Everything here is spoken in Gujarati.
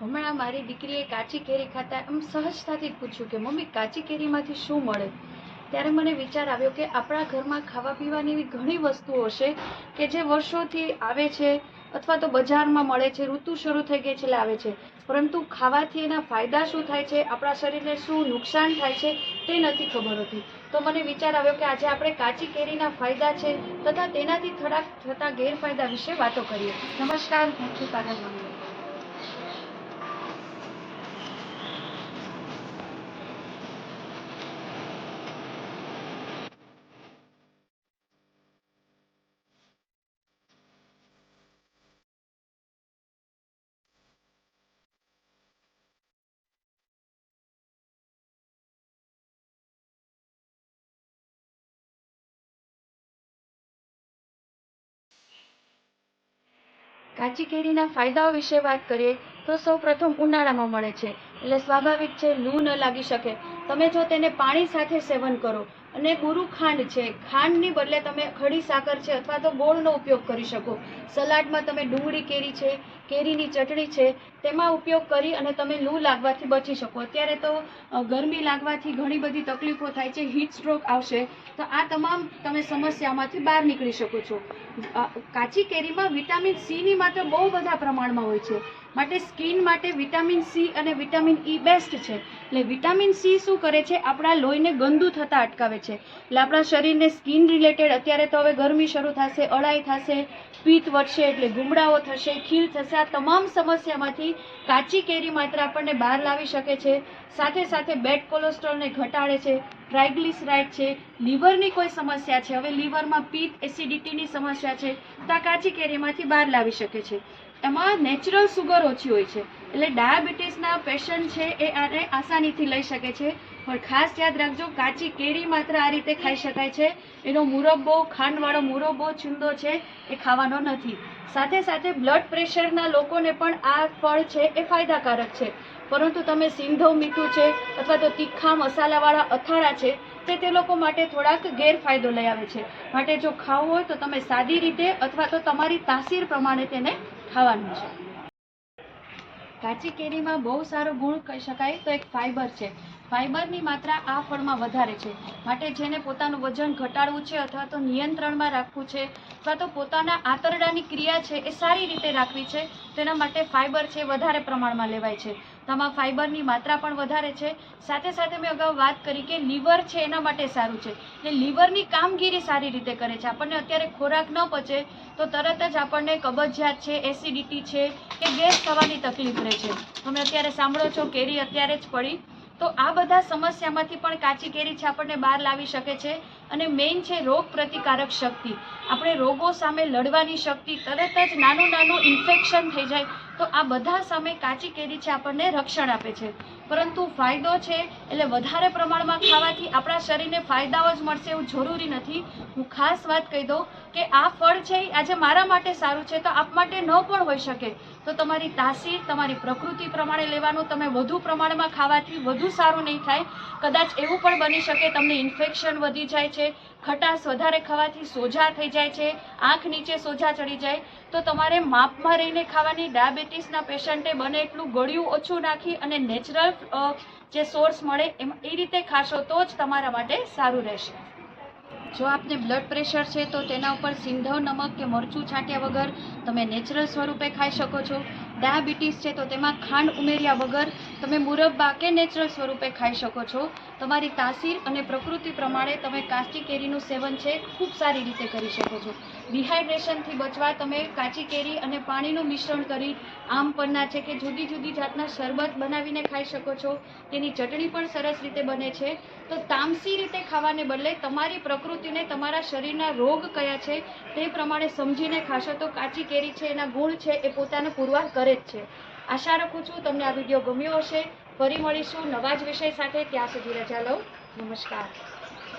હમણાં મારી દીકરીએ કાચી કેરી ખાતા એમ સહજતાથી પૂછ્યું કે, મમ્મી, કાચી કેરીમાંથી શું મળે? ત્યારે મને વિચાર આવ્યો કે, આપણા ઘરમાં ખાવા પીવાની એવી ઘણી વસ્તુઓ છે કે જે વર્ષોથી આવે છે અથવા તો બજારમાં મળે છે, ઋતુ શરૂ થઈ ગઈ છે એટલે આવે છે. પરંતુ ખાવાથી એના ફાયદા શું થાય છે, આપણા શરીરને શું નુકસાન થાય છે તે નથી ખબર હોતી. તો મને વિચાર આવ્યો કે, આજે આપણે કાચી કેરીના ફાયદા છે તથા તેનાથી થોડાક થતા ગેરફાયદા વિશે વાતો કરીએ. નમસ્કાર હું છું કાગળ કાચી કેરીના ફાયદાઓ વિશે વાત કરીએ, તો સૌ પ્રથમ ઉનાળામાં મળે છે. એટલે સ્વાભાવિક છે, લૂ ન લાગી શકે. તમે જો તેને પાણી સાથે સેવન કરો અને ગુરુ ખાંડ છે. ખાંડની બદલે તમે ખડી સાકર છે અથવા તો ગોળનો ઉપયોગ કરી શકો. સલાડમાં તમે ડુંગળી કેરી છે, કેરીની ચટણી છે, તેમાં ઉપયોગ કરી અને તમે લૂ લાગવાથી બચી શકો. અત્યારે તો ગરમી લાગવાથી ઘણી બધી તકલીફો થાય છે હીટ સ્ટ્રોક આવશે, તો આ તમામ તમે સમસ્યામાંથી બહાર નીકળી શકો છો. કાચી કેરીમાં વિટામિન સીની માત્ર બહુ બધા પ્રમાણમાં હોય છે. માટે સ્કિન માટે વિટામિન સી અને વિટામિન ઈ બેસ્ટ છે. એટલે વિટામિન સી શું કરે છે? આપણા લોહીને ગંદુ થતાં અટકાવે છે. એટલે આપણા શરીરને સ્કિન રિલેટેડ અત્યારે તો હવે ગરમી શરૂ થશે, અળાઈ થશે, પિત્ત વધશે, એટલે ગુમડાઓ થશે, ખીલ થશે. આ તમામ સમસ્યામાંથી કાચી કેરી માત્ર આપણને બહાર લાવી શકે છે. સાથે સાથે બેડ કોલેસ્ટ્રોલને ઘટાડે છે. ટ્રાઇગ્લિસરાઇડ છે. લીવરની કોઈ સમસ્યા છે. હવે લીવરમાં પિત્ત એસિડિટીની સમસ્યા છે. તો આ કાચી કેરીમાંથી બહાર લાવી શકે છે. એમાં નેચરલ સુગર ઓછી હોય છે. એટલે ડાયાબિટીસના પેશન્ટ છે એ આને આસાનીથી લઈ શકે છે. પણ ખાસ યાદ રાખજો, કાચી કેરી માત્ર આ રીતે ખાઈ શકાય છે. એનો મુરબ્બો, ખાંડવાળો મુરબ્બો, છુંદો છે એ ખાવાનો નથી. સાથે સાથે બ્લડ પ્રેશરના લોકોને પણ આ ફળ છે એ ફાયદાકારક છે. પરંતુ તમે સિંધો મીઠું છે અથવા તો તીખા મસાલાવાળા અથાણા છે, તે તે લોકો માટે થોડાક ગેરફાયદો લઈ આવે છે. માટે જો ખાવું હોય તો તમે સાદી રીતે અથવા તો તમારી તાસીર પ્રમાણે તેને ખાવાનું છે. કાચી કેરીમાં બહુ સારો ગુણ કહી શકાય તો એક ફાઇબર છે. ફાઈબરની માત્રા આ ફળમાં વધારે છે. માટે જેને પોતાનું વજન ઘટાડવું છે અથવા તો નિયંત્રણમાં રાખવું છે અથવા તો પોતાના આંતરડાની ક્રિયા છે એ સારી રીતે રાખવી છે, તેના માટે ફાઇબર છે વધારે પ્રમાણમાં લેવાય છે. તેમાં ફાઈબરની માત્રા પણ વધારે છે. સાથે સાથે મેં અગાઉ વાત કરી કે લીવર છે એના માટે સારું છે. એટલે લીવરની કામગીરી સારી રીતે કરે છે. આપણને અત્યારે ખોરાક ન પચે તો તરત જ આપણને કબજિયાત છે, એસિડિટી છે કે ગેસ થવાની તકલીફ રહે છે. તમે અત્યારે સાંભળો છો, કેરી અત્યારે જ પડી. તો આ બધા સમસ્યામાંથી પણ કાચી કેરી છે આપણને બહાર લાવી શકે છે. અને મેઇન છે રોગ પ્રતિકારક શક્તિ. આપણે રોગો સામે લડવાની શક્તિ, તરત જ નાનું નાનું ઇન્ફેક્શન થઈ જાય, તો આ બધા સામે કાચી કેરી છે આપણને રક્ષણ આપે છે. પરંતુ ફાયદો છે, એટલે વધારે પ્રમાણમાં ખાવાથી આપણા શરીરને ફાયદાઓ જ મળશે એવું જરૂરી નથી. હું ખાસ વાત કહી દઉં કે આ ફળ છે આજે મારા માટે સારું છે, તો આપ માટે ન પણ હોઈ શકે. તો તમારી તાસીર, તમારી પ્રકૃતિ પ્રમાણે લેવાનું, તમે વધુ પ્રમાણમાં ખાવાથી વધુ સારું નહીં થાય. કદાચ એવું પણ બની શકે, તમને ઇન્ફેક્શન વધી જાય છે, ખટાશ વધારે ખાવાથી સોજા થઈ જાય છે, આંખ નીચે સોજા ચડી જાય. તો તમારે માપમાં રહીને ખાવાની ડાયાબિટીસના પેશન્ટે બને એટલું ગળ્યું ઓછું નાખી અને નેચરલ જે સોર્સ મળે એમ, એ રીતે ખાશો તો જ તમારા માટે સારું રહેશે. જો આપને બ્લડ પ્રેશર છે તો તેના ઉપર સિંધવ નમક કે મરચું છાંટ્યા વગર તમે નેચરલ સ્વરૂપે ખાઈ શકો છો. ડાયાબિટીસ છે તો તેમાં ખાંડ ઉમેર્યા વગર તમે મુરબ્બા કે નેચરલ સ્વરૂપે ખાઈ શકો છો. તમારી તાસીર અને પ્રકૃતિ પ્રમાણે તમે કાચી કેરીનું સેવન છે, ખૂબ સારી રીતે કરી શકો છો. ડિહાઇડ્રેશનથી બચવા તમે કાચી કેરી અને પાણીનું મિશ્રણ કરી આમ પન્ના છે કે જુદી જુદી જાતના શરબત બનાવીને ખાઈ શકો છો. તેની ચટણી પણ સરસ રીતે બને છે. તો તામસી રીતે ખાવાને બદલે તમારી પ્રકૃતિને તમારા શરીરના રોગ કયા છે તે પ્રમાણે સમજીને ખાશો તો કાચી કેરી છે, એના ગુણ છે, એ પોતાનો પુરવાર કરે જ છે. આશા રાખું છું તમને આ વીડિયો ગમ્યો હશે. ફરી મળીશું નવા જ વિષય સાથે. ત્યાં સુધી રજા લઉં નમસ્કાર.